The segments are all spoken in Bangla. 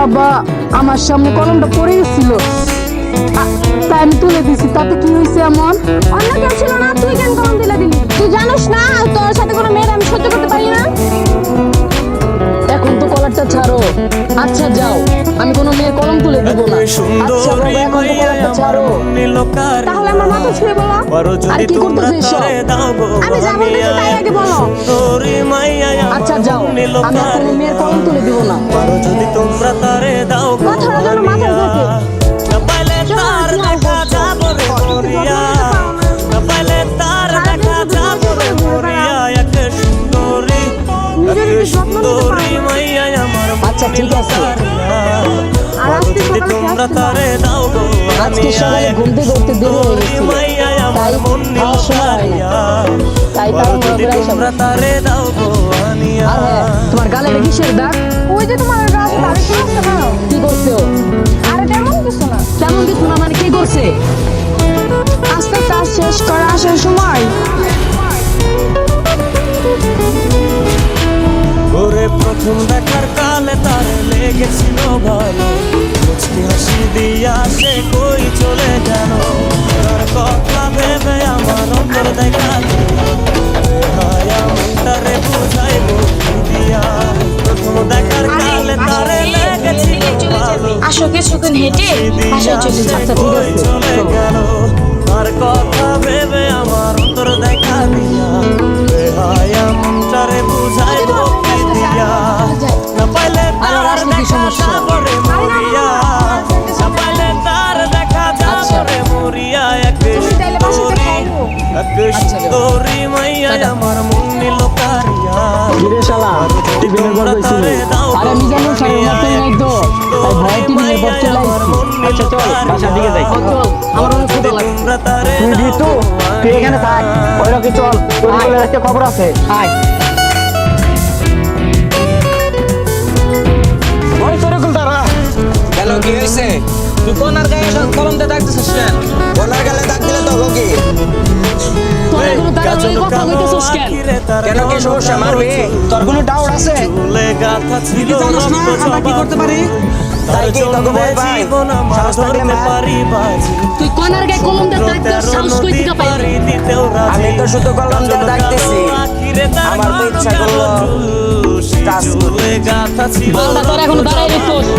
বাবা আমার সামনে কলমটা পড়ে গেছিল। তাই আমি তুলে দিছি তাতে কি হয়েছে এমন? অন্য কেউ ছিল না তুই কেন কলম দিলে দিলি? তুই জানিস না তোর সাথে কোনো মেয়ের আমি সহ্য করতে পারি না? এখন তো কলারটা ছাড়ো। আচ্ছা যাও। আমি কোনো মেয়ের কলম তুলে দিব না। আচ্ছা বাবা এখন তো কলারটা ছাড়ো। তাহলে আমার মাথা ছুঁয়ে বলো। আর কি করতেছো এসব? আমি তাই আগে বলো। আচ্ছা যাও। আমি কোনো মেয়ের কলম তুলে দিব না। আচ্ছা, ঠিক আছে। আর আজকে যদি সকালে তোমরা তারে দাও গো আজকে সকালে ঘুম থেকে উঠতে দেরি হয়ে গেছিল। তাই খাওয়ার সময় না। তাই বলো তারা যদি করে তোমরা তারে দাও গো আর হ্যাঁ তোমার গালে কিসের দাগ? ওই যে তোমার কি হচ্ছে না কি করছ আরে তেমন কিছু না। তেমন কিছু না মানে কি করছে? আস্তে কাজ শেষ করা আসার সময়। ওরে প্রথম তার লেগেছিল ভালো মুচকি হাসি দিয়া সে কই চলে গেল? তার কথা ভেবে আমার অন্তর দেখা মনটারে বুঝাইব দিয়া? প্রথম দেখার কালে তারে লেগেছিল ভালো। আসো কিছুক্ষণ হেঁটে। বাসায়। চলে গেল? তার কথা ভেবে আমার আর নাই তো তাই ভয় আচ্ছা চল বাসার দিকে যাই। আমার অনেক ক্ষুধা লাগছে। তুই দিতু তুই এখানে থাক। ওই রকি চল। তোর বলে আজকে খবর আছে। আয়। ওই তারা। হ্যালো কি তুই কোন আর গায়ে কেন? কেন কি সমস্যা মারবি তোর কোনো ডাউট আছে? চুলে কি জানোস না? আমরা কি করতে পারি? তাই কি তোকে জন্য ভয় আমার সাহস থাকলে ধরতে মার। পারি বাজি তুই কোনার গায়ে কলম দে তাই তোর সাহস কই থেকে পাইলি আমি তো শুধু কলম দিয়ে ডাকতেছি। আমার তো ইচ্ছা করল তোর এখন দাঁড়াই রেখোস মার্শালা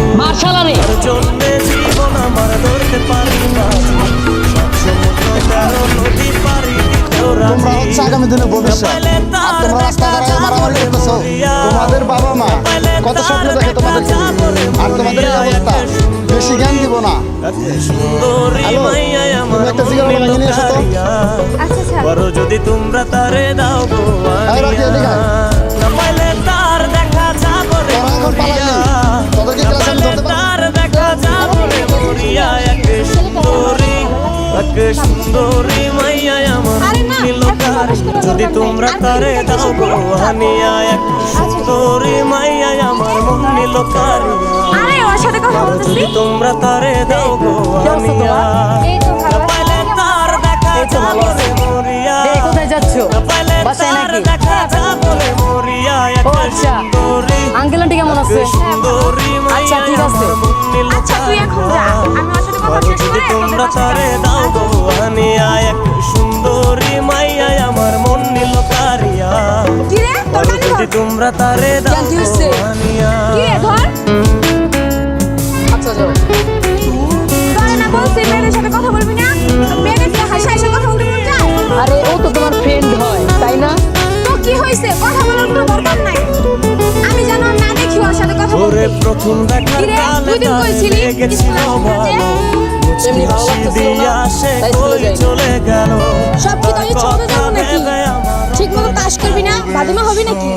দিনের ভবিষ্যৎ আর তোমরা রাস্তাঘাটে মারামারি করতেছো তোমাদের বাবা মা কত স্বপ্ন দেখে তোমাদেরকে আর তোমাদের এই অবস্থা বেশি জ্ঞান দিব না। তুমি একটা সিগারেট নিয়ে এসো তো। আচ্ছা আচ্ছা বড় যদি তোমরা তারে দাও তার দেখা যাব রে তোরা দেখা যাব রে এক সুন্দরী এক সুন্দরী মাইয়া করার যদি। তোমরা তারে দাও গো কিছু হানিয়া এক সুন্দরী মাইয়া আমার মন নীল কারিয়া আরে ওর সাথে কথা বলতেছি যদি তোমরা তারে দাও গো হানিয়া এই তো না ভালো পাইলে তার দেখা যাব রে মরিয়া কোথায় যাচ্ছ পাইলে বাসায় তার নাকি? দেখা যাব রে মরিয়া আচ্ছা। আঙ্কেল আন্টি কেমন আছে আচ্ছা, ঠিক আছে। আচ্ছা তুই এখন যা আমি ওর সাথে কথা শেষ যদি করে তোমরা তারে দাও মন চায়? আরে ও তো তোমার ফ্রেন্ড হয় তাই না? তো কি হয়েছে? কথা বলার কোনো দরকার নাই। আমি জানো না দেখি ওর সাথে কথা বলতে। প্রথম দিন কইছিলি, এমনি ভালো লাগতেছিল না, তাই। চলে গেল? সব কি তোর ইচ্ছে যাব নাকি ঠিক মতো তাস করবি না? বাদিমা হবি নাকি?